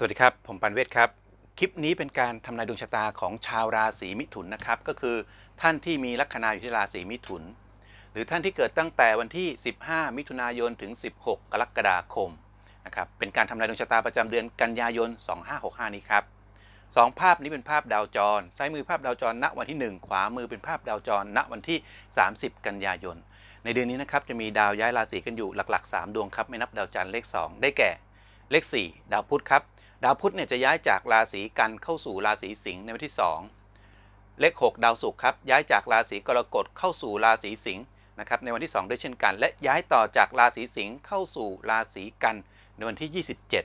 สวัสดีครับ ผมปันเวศครับ คลิปนี้เป็นการทำนายดวงชะตาของชาวราศีมิถุนนะครับ ก็คือท่านที่มีลัคนาอยู่ที่ราศีมิถุน หรือท่านที่เกิดตั้งแต่วันที่ 15 มิถุนายนถึง 16 กรกฎาคมนะครับเป็นการทำนายดวงชะตาประจำเดือนกันยายน 2565 นี้ครับสองภาพนี้เป็นภาพดาวจร ซ้ายมือภาพดาวจร ณวันที่ 1 ขวามือเป็นภาพดาวจร ณวันที่ 30 กันยายน ในเดือนนี้นะครับจะมีดาวย้ายราศีกันอยู่หลักๆ 3 ดวงครับไม่นับดาวจันทร์เลข 2 ได้แก่เลข 4 ดาวพุธครับ ดาวพุธเนี่ยจะย้ายจากราศีกันเข้าสู่ราศีสิงห์ในวันที่ 2 เลข 6 ดาวศุกร์ครับย้ายจากราศีกรกฎเข้าสู่ราศีสิงห์นะครับในวันที่ 2 ด้วยเช่นกัน และย้ายต่อจากราศีสิงห์เข้าสู่ราศีกันในวันที่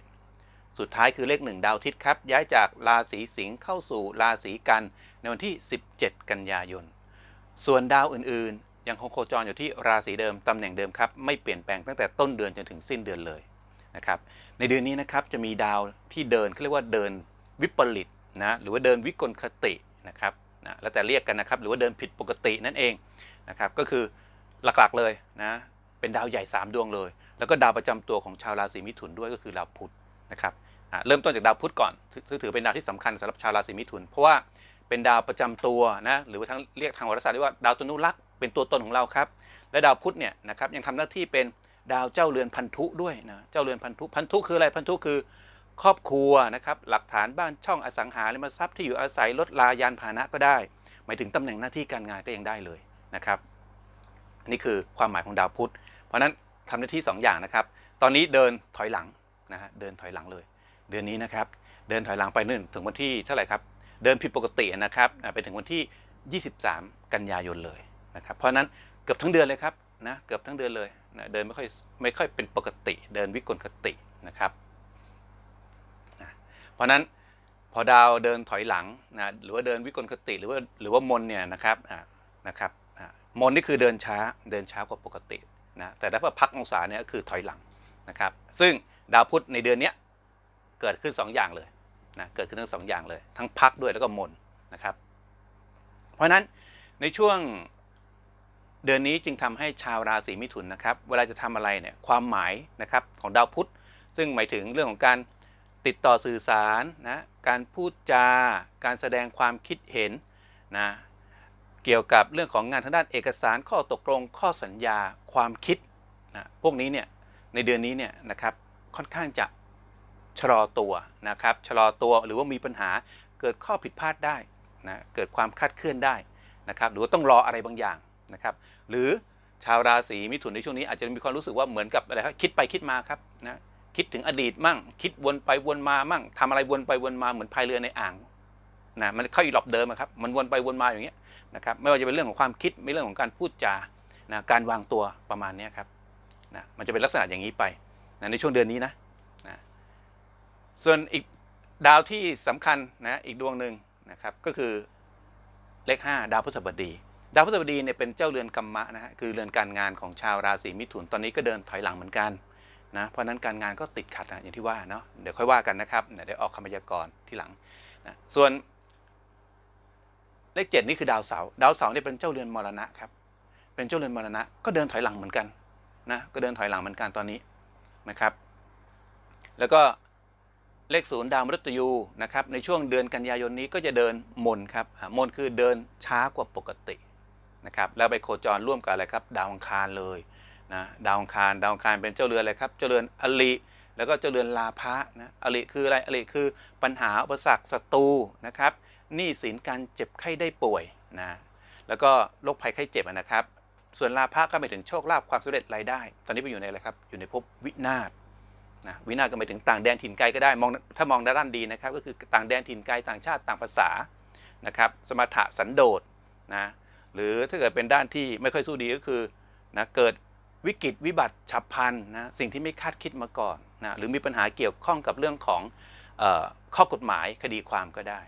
27 สุดท้ายคือเลข 1 ดาวอาทิตย์ครับย้ายจากราศีสิงห์เข้าสู่ราศีกันในวันที่ 17 กันยายน ส่วนดาวอื่นๆ ยังคงโคจรอยู่ที่ราศีเดิมตำแหน่งเดิมครับไม่เปลี่ยนแปลงตั้งแต่ต้นเดือนจนถึงสิ้นเดือนเลย นะครับในเดือนนี้นะครับจะมีดาวที่เดินเขาเรียกว่าเดินวิปริตนะหรือว่าเดินวิกลคตินะครับนะแล้วแต่เรียกกันนะครับหรือว่าเดินผิดปกตินั่นเองนะครับก็คือหลักๆเลยนะเป็นดาวใหญ่ 3 ดวงเลย แล้วก็ดาวประจำตัวของชาวราศีมิถุนด้วยก็คือดาวพุธนะครับอะเริ่มต้นจากดาวพุธก่อนถือถือเป็นดาวที่สำคัญสำหรับชาวราศีมิถุน เพราะว่าเป็นดาวประจำตัวนะหรือว่าทั้งเรียกทางโหราศาสตร์เรียกว่าดาวตนุรักษ์เป็นตัวตนของเราครับและดาวพุธเนี่ยนะครับยังทำหน้าที่เป็น ดาวเจ้าเรือนพันธุด้วยนะเจ้าเรือนพันธุพันธุคืออะไรพันธุคือ ครอบครัวนะครับหลักฐานบ้านช่องอสังหาริมทรัพย์ที่อยู่อาศัยรถลายานพาหนะก็ได้หมายถึงตำแหน่งหน้าที่การงานก็ยังได้เลยนะครับนี่คือความหมายของดาวพุธ เพราะฉะนั้นทำหน้าที่2ออย่างนะครับ ตอนนี้เดินถอยหลังนะฮะเดินถอยหลังเลย เดือนนี้นะครับเดินถอยหลังไปนึ่งถึงวันที่เท่าไหร่ครับเดินผิดปกตินะครับไปถึงวันที่ 23 กันยายนเลยนะครับเพราะฉะนั้นเกือบทั้งเดือนเลยครับ นะเกือบทั้งเดือนเลยนะเดินไม่ค่อยไม่ค่อยเป็นปกติเดินวิกลคตินะครับนะเพราะนั้นพอดาวเดินถอยหลังนะหรือว่าเดินวิกลคติหรือว่าหรือว่ามนเนี่ยนะครับอ่านะครับอ่ามนนี่คือเดินช้าเดินช้ากว่าปกตินะแต่ถ้าพักองศาเนี่ยก็คือถอยหลังนะครับ ซึ่งดาวพุธในเดือนนี้เกิดขึ้น 2 อย่างเลยนะเกิดขึ้นทั้งสองอย่างเลย ทั้งพักด้วยแล้วก็มนนะครับ เพราะฉะนั้นในช่วง เดือนนี้จึงทำให้ชาวราศีมิถุนนะครับเวลาจะทำอะไรเนี่ยความหมายนะครับของดาวพุธ ซึ่งหมายถึงเรื่องของการติดต่อสื่อสารนะการพูดจา การแสดงความคิดเห็นนะเกี่ยวกับเรื่องของงานทางด้านเอกสารข้อตกลงข้อสัญญาความคิดนะพวกนี้เนี่ยในเดือนนี้เนี่ยนะครับค่อนข้างจะชะลอตัวนะครับชะลอตัวหรือว่ามีปัญหาเกิดข้อผิดพลาดได้นะเกิดความคลาดเคลื่อนได้นะครับหรือว่าต้องรออะไรบางอย่าง นะครับหรือชาวราศีมิถุนในช่วงนี้อาจจะมีความรู้สึกว่าเหมือนกับอะไรครับคิดไปคิดมาครับนะคิดถึงอดีตมั่ง คิดวนไปวนมามั่งทำอะไรวนไปวนมาเหมือนพายเรือในอ่างนะมันเข้าอีหลอบเดิมครับมันวนไปวนมาอย่างเงี้ยนะครับไม่ว่าจะเป็นเรื่องของความคิดไม่เรื่องของการพูดจานะการวางตัวประมาณนี้ครับนะมันจะเป็นลักษณะอย่างนี้ไปนะในช่วงเดือนนี้นะนะส่วนอีกดาวที่สำคัญนะอีกดวงหนึ่งนะครับก็คือเลข 5 ดาวพฤหัสบดี ดาวพฤหัสบดีเนี่ยเป็นเจ้าเรือนกรรมะนะฮะคือเรือนการงานของชาวราศีมิถุนตอนนี้ก็เดินถอยหลังเหมือนกันนะเพราะนั้นการงานก็ติดขัดนะอย่างที่ว่าเนาะเดี๋ยวค่อยว่ากันนะครับเดี๋ยวได้ออกคำพยากรณ์ที่หลังนะส่วนเลขเจ็ดนี่คือดาวเสาร์ดาวเสาร์เนี่ยเป็นเจ้าเรือนมรณะครับเป็นเจ้าเรือนมรณะก็เดินถอยหลังเหมือนกันนะก็เดินถอยหลังเหมือนกันตอนนี้นะครับ แล้วก็เลขศูนย์ดาวมฤตยูนะครับในช่วงเดือนกันยายนนี้ก็จะเดินมนครับมนคือเดินช้ากว่าปกติ นะครับแล้วไปโคจรร่วมกับอะไรครับดาวอังคารเลยนะดาวอังคารดาวอังคารเป็นเจ้าเรือนอะไรครับเจ้าเรือนอลิแล้วก็เจ้าเรือนลาภะนะอลิคืออะไรอลิคือปัญหาอุปสรรคศัตรูนะครับหนี้สินการเจ็บไข้ได้ป่วยนะแล้วก็โรคภัยไข้เจ็บนะครับ ส่วนลาภะก็หมายถึงโชคลาภความสำเร็จรายได้ ตอนนี้ไปอยู่ในอะไรครับอยู่ในภพวินาศนะวินาศก็หมายถึงต่างแดนถิ่นไกลก็ได้มองถ้ามองด้านดีนะครับ ก็คือต่างแดนถิ่นไกลต่างชาติต่างภาษานะครับสมถะสันโดษนะ หรือถ้าเกิดเป็นด้านที่ไม่ค่อยสู้ดีก็คือนะเกิดวิกฤตวิบัติฉับพลันนะสิ่งที่ไม่คาดคิดมาก่อนนะหรือมีปัญหาเกี่ยวข้องกับเรื่องของออข้อกฎหมายคดีความก็ได้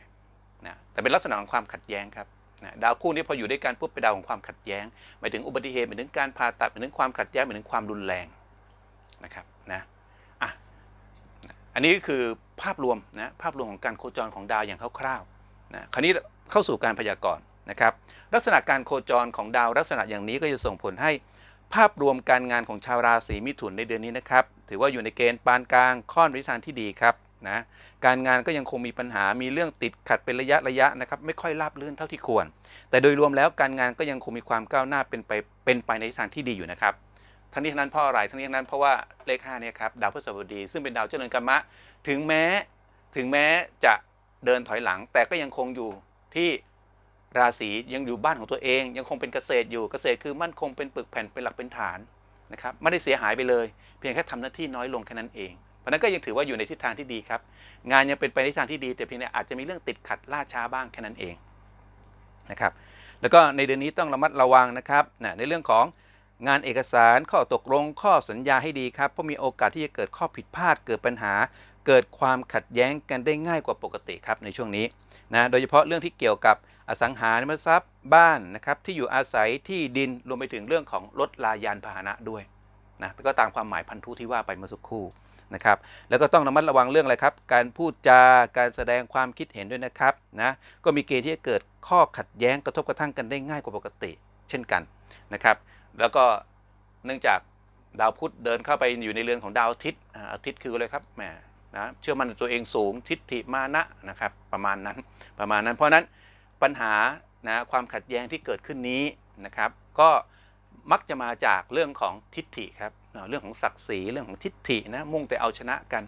นะแต่เป็นลักษณะของความขัดแย้งครับนะดาวคู่นี้พออยู่ด้วยกันปุ๊บเป็นดาวของความขัดแย้งหมายถึงอุบัติเหตุหมายถึงการผ่าตัดหมายถึงความขัดแย้งหมายถึงความรุนแรงนะครับนะอะนะอันนี้ก็คือภาพรวมนะภาพรวมของการโคจรของดาวอย่างคร่าวๆนะคราวนี้เข้าสู่การพยากรณ์ นะครับลักษณะการโคจรของดาวลักษณะอย่างนี้ก็จะส่งผลให้ภาพรวมการงานของชาวราศีมิถุนในเดือนนี้นะครับ ถือว่าอยู่ในเกณฑ์ปานกลางค่อนไปทิศทางที่ดีครับนะการงานก็ยังคงมีปัญหามีเรื่องติดขัดเป็นระยะระยะนะครับไม่ค่อยราบรื่นเท่าที่ควร แต่โดยรวมแล้วการงานก็ยังคงมีความก้าวหน้าเป็นไปเป็นไปในทางที่ดีอยู่นะครับทั้งนี้ทั้งนั้นเพราะอะไรทั้งนี้ทั้งนั้นเพราะว่าเลข5เนี่ยครับดาวพฤหัสบดี ซึ่งเป็นดาวเจริญกรรมะ ถึงแม้ถึงแม้จะเดินถอยหลัง แต่ก็ยังคงอยู่ที่ ราศียังอยู่บ้านของตัวเอง ยังคงเป็นเกษตรอยู่เกษตรคือมั่นคงเป็นปึกแผ่นเป็นหลักเป็นฐานนะครับไม่ได้เสียหายไปเลย เพียงแค่ทำหน้าที่น้อยลงแค่นั้นเองเพราะนั้นก็ยังถือว่าอยู่ในทิศทางที่ดีครับ งานยังเป็นไปในทิศทางที่ดี แต่เพียงแต่อาจจะมีเรื่องติดขัดล่าช้าบ้างแค่นั้นเองนะครับแล้วก็ในเดือนนี้ต้องระมัดระวังนะครับนะในเรื่องของงานเอกสารข้อตกลงข้อสัญญาให้ดีครับเพราะมีโอกาสที่จะเกิดข้อผิดพลาดเกิดปัญหา เกิดความขัดแย้งกันได้ง่ายกว่าปกติครับในช่วงนี้นะโดยเฉพาะเรื่องที่เกี่ยวกับ อสังหาริมทรัพย์บ้านนะครับที่อยู่อาศัยที่ดินรวมไปถึงเรื่องของรถลายานพาหนะด้วยนะก็ตามความหมายพันธุที่ว่าไปเมื่อสักครู่นะครับแล้วก็ต้องระมัดระวังเรื่องอะไรครับ การพูดจาการแสดงความคิดเห็นด้วยนะครับนะก็มีเกณฑ์ที่จะเกิดข้อขัดแย้งกระทบกระทั่งกันได้ง่ายกว่าปกติ เช่นกันนะครับแล้วก็เนื่องจากดาวพุธเดินเข้าไปอยู่ในเรือนของดาวอาทิตย์อาทิตย์คืออะไรครับแหมนะเชื่อมั่นตัวเองสูงทิฏฐิมานะนะครับประมาณนั้นประมาณนั้นเพราะนั้น ปัญหานะความขัดแย้งที่เกิดขึ้นนี้นะครับ ก็มักจะมาจากเรื่องของทิฏฐิครับเรื่องของศักดิ์ศรีเรื่องของทิฏฐินะมุ่งแต่เอาชนะกัน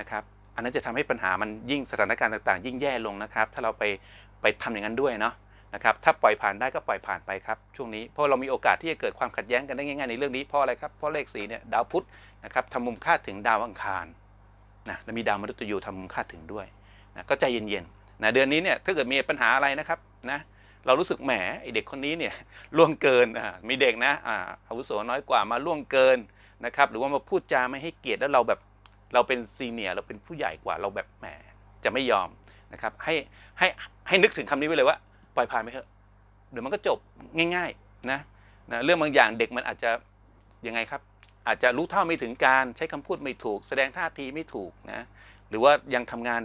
นะครับ อันนั้นจะทำให้ปัญหามันยิ่งสถานการณ์ต่างๆ ยิ่งแย่ลงนะครับ ถ้าเราไปไปทำอย่างนั้นด้วยเนาะนะครับถ้าปล่อยผ่านได้ก็ปล่อยผ่านไปครับช่วงนี้เพราะเรามีโอกาสที่จะเกิดความขัดแย้งกันได้ง่ายๆในเรื่องนี้เพราะอะไรครับเพราะเลขสีเนี่ยดาวพุธนะครับทำมุมคาดถึงดาวอังคารนะและมีดาวมฤตยูทำมุมคาดถึงด้วยนะก็ใจเย็นๆ นะเดือนนี้เนี่ยถ้าเกิดมีปัญหาอะไรนะครับนะเรารู้สึกแหมไอเด็กคนนี้เนี่ยล่วงเกินอ่ามีเด็กนะอ่าอาวุโสน้อยกว่ามาล่วงเกินนะครับหรือว่ามาพูดจาไม่ให้เกียรติแล้วเราแบบเราเป็นซีเนียร์เราเป็นผู้ใหญ่กว่าเราแบบแหมจะไม่ยอมนะครับให้ให้ให้นึกถึงคำนี้ไว้เลยว่าปล่อยผ่านไปเถอะเดี๋ยวมันก็จบง่ายๆนะนะเรื่องบางอย่างเด็กมันอาจจะยังไงครับอาจจะรู้เท่าไม่ถึงการใช้คำพูดไม่ถูก แสดงท่าทีไม่ถูกนะหรือว่ายังทำงาน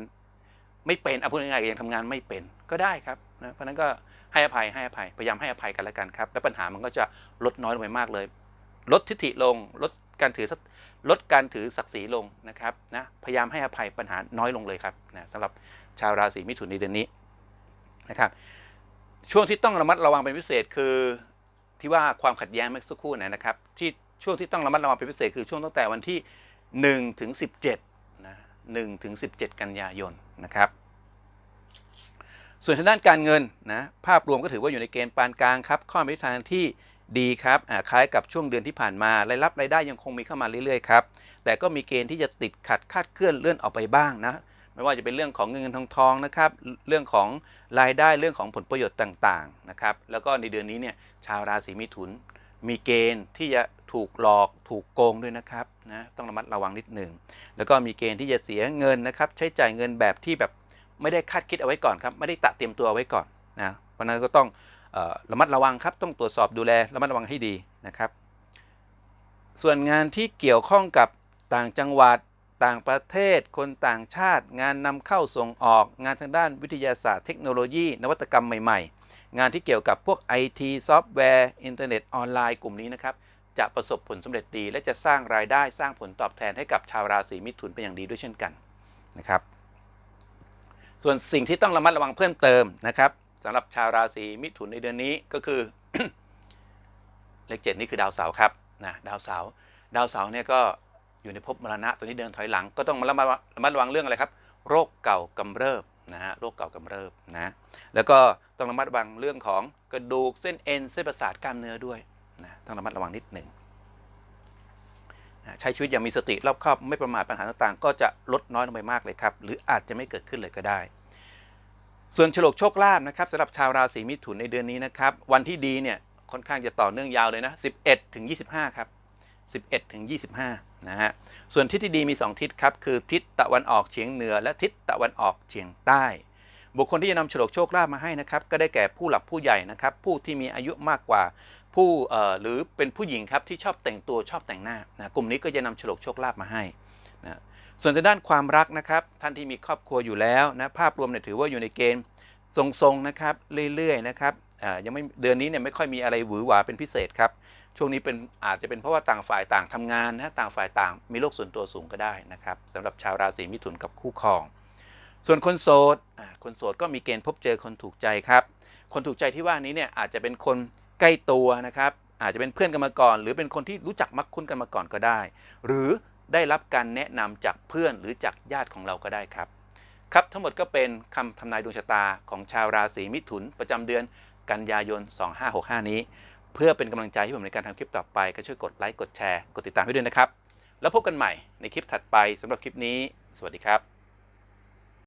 ไม่เป็นเอาพูดง่ายๆยังทำงานไม่เป็นก็ได้ครับนะเพราะนั้นก็ให้อภัยให้อภัยพยายามให้อภัยกันแล้วกันครับ และปัญหามันก็จะลดน้อยลงไปมากเลย ลดทิฐิลงลดการถือสักลดการถือศักดิ์ศรีลงนะครับนะพยายามให้อภัยปัญหาน้อยลงเลยครับนะสำหรับชาวราศีมิถุนในเดือนนี้นะครับ ช่วงที่ต้องระมัดระวังเป็นพิเศษคือที่ว่าความขัดแย้งเมื่อสักครู่นะครับที่ช่วงที่ต้องระมัดระวังเป็นพิเศษคือช่วงตั้งแต่วันที่1ถึง17 1ถึง17 กันยายนนะครับ ส่วนทางด้านการเงินนะภาพรวมก็ถือว่าอยู่ในเกณฑ์ปานกลางครับข้อมีทิศทางที่ดีครับคล้ายกับช่วงเดือนที่ผ่านมารายรับรายได้ยังคงมีเข้ามาเรื่อยๆครับแต่ก็มีเกณฑ์ที่จะติดขัดคาดเคลื่อนเลื่อนออกไปบ้างนะไม่ว่าจะเป็นเรื่องของเงินเงินทองทองนะครับ เรื่องของรายได้เรื่องของผลประโยชน์ต่างๆนะครับ แล้วก็ในเดือนนี้เนี่ยชาวราศีมิถุนมีเกณฑ์ที่จะ ถูกหลอกถูกโกงด้วยนะครับนะต้องระมัดระวังนิดหนึ่งแล้วก็มีเกณฑ์ที่จะเสียเงินนะครับ ใช้จ่ายเงินแบบที่แบบไม่ได้คาดคิดเอาไว้ก่อนครับ ไม่ได้ตะเตรียมตัวเอาไว้ก่อนนะเพราะนั้นก็ต้องออระมัดระวังครับ ต้องตรวจสอบดูแลระมัดระวังให้ดีนะครับ ส่วนงานที่เกี่ยวข้องกับต่างจังหวัดต่างประเทศ คนต่างชาติ งานนำเข้าส่งออก งานทางด้านวิทยาศาสตร์เทคโนโลยี นวัตกรรมใหม่ ๆ งานที่เกี่ยวกับพวก IT ซอฟต์แวร์ อินเทอร์เน็ตออนไลน์กลุ่มนี้นะครับ จะประสบผลสำเร็จดี และจะสร้างรายได้สร้างผลตอบแทนให้กับชาวราศีมิถุนเป็นอย่างดีด้วยเช่นกันนะครับ ส่วนสิ่งที่ต้องระมัดระวังเพิ่มเติมนะครับสำหรับชาวราศีมิถุนในเดือนนี้ก็คือ เลขเจ็ดนี่คือดาวเสาร์ครับนะดาวเสาร์ดาวเสาร์เนี่ยก็อยู่ในภพมรณะตัวนี้เดินถอยหลังก็ต้องระมัดระมัดระวังเรื่องอะไรครับ โรคเก่ากำเริบนะฮะโรคเก่ากำเริบนะแล้วก็ต้องระมัดระวังเรื่องของกระดูกเส้นเอ็นเส้นประสาทกล้ามเนื้อด้วย ต้องระมัดระวังนิดหนึ่งใช้ชีวิตอย่างมีสติรอบคอบไม่ประมาทปัญหาต่างๆ ก็จะลดน้อยลงไปมากเลยครับ หรืออาจจะไม่เกิดขึ้นเลยก็ได้ ส่วนฉลกโชคลาภนะครับสำหรับชาวราศีมิถุนในเดือนนี้นะครับ วันที่ดีเนี่ยค่อนข้างจะต่อเนื่องยาวเลยนะ 11 ถึง 25 ครับ 11 ถึง 25 นะฮะ ส่วนทิศที่ดีมี 2 ทิศครับ คือทิศตะวันออกเฉียงเหนือ และทิศตะวันออกเฉียงใต้ บุคคลที่จะนำฉลกโชคลาภมาให้นะครับ ก็ได้แก่ผู้หลักผู้ใหญ่นะครับ ผู้ที่มีอายุมากกว่า ผู้หรือเป็นผู้หญิงครับที่ชอบแต่งตัวชอบแต่งหน้านะกลุ่มนี้ก็จะนำฉลกโชคลาภมาให้นะส่วนทางด้านความรักนะครับ ท่านที่มีครอบครัวอยู่แล้วนะภาพรวมเนี่ยถือว่าอยู่ในเกณฑ์ทรงๆนะครับเรื่อยๆนะครับยังไม่เดือนนี้เนี่ยไม่ค่อยมีอะไรหวือหวาเป็นพิเศษครับช่วงนี้เป็นอาจจะเป็นเพราะว่าต่างฝ่ายต่างทำงานนะต่างฝ่ายต่างมีโรคส่วนตัวสูงก็ได้นะครับสำหรับชาวราศีมิถุนกับคู่ครอง ส่วนคนโสดคนโสดก็มีเกณฑ์พบเจอคนถูกใจครับ คนถูกใจที่ว่านี้เนี่ยอาจจะเป็นคน ใกล้ตัวนะครับ อาจจะเป็นเพื่อนกันมาก่อน หรือเป็นคนที่รู้จักมักคุ้นกันมาก่อนก็ได้ หรือได้รับการแนะนำจากเพื่อนหรือจากญาติของเราก็ได้ครับ ครับทั้งหมดก็เป็นคำทำนายดวงชะตาของชาวราศีมิถุนประจำเดือนกันยายน 2565 นี้ เพื่อเป็นกำลังใจให้ผมในการทำคลิปต่อไป ก็ช่วยกดไลค์กดแชร์กดติดตามให้ด้วยนะครับ แล้วพบกันใหม่ในคลิปถัดไปสำหรับคลิปนี้ สวัสดีครับ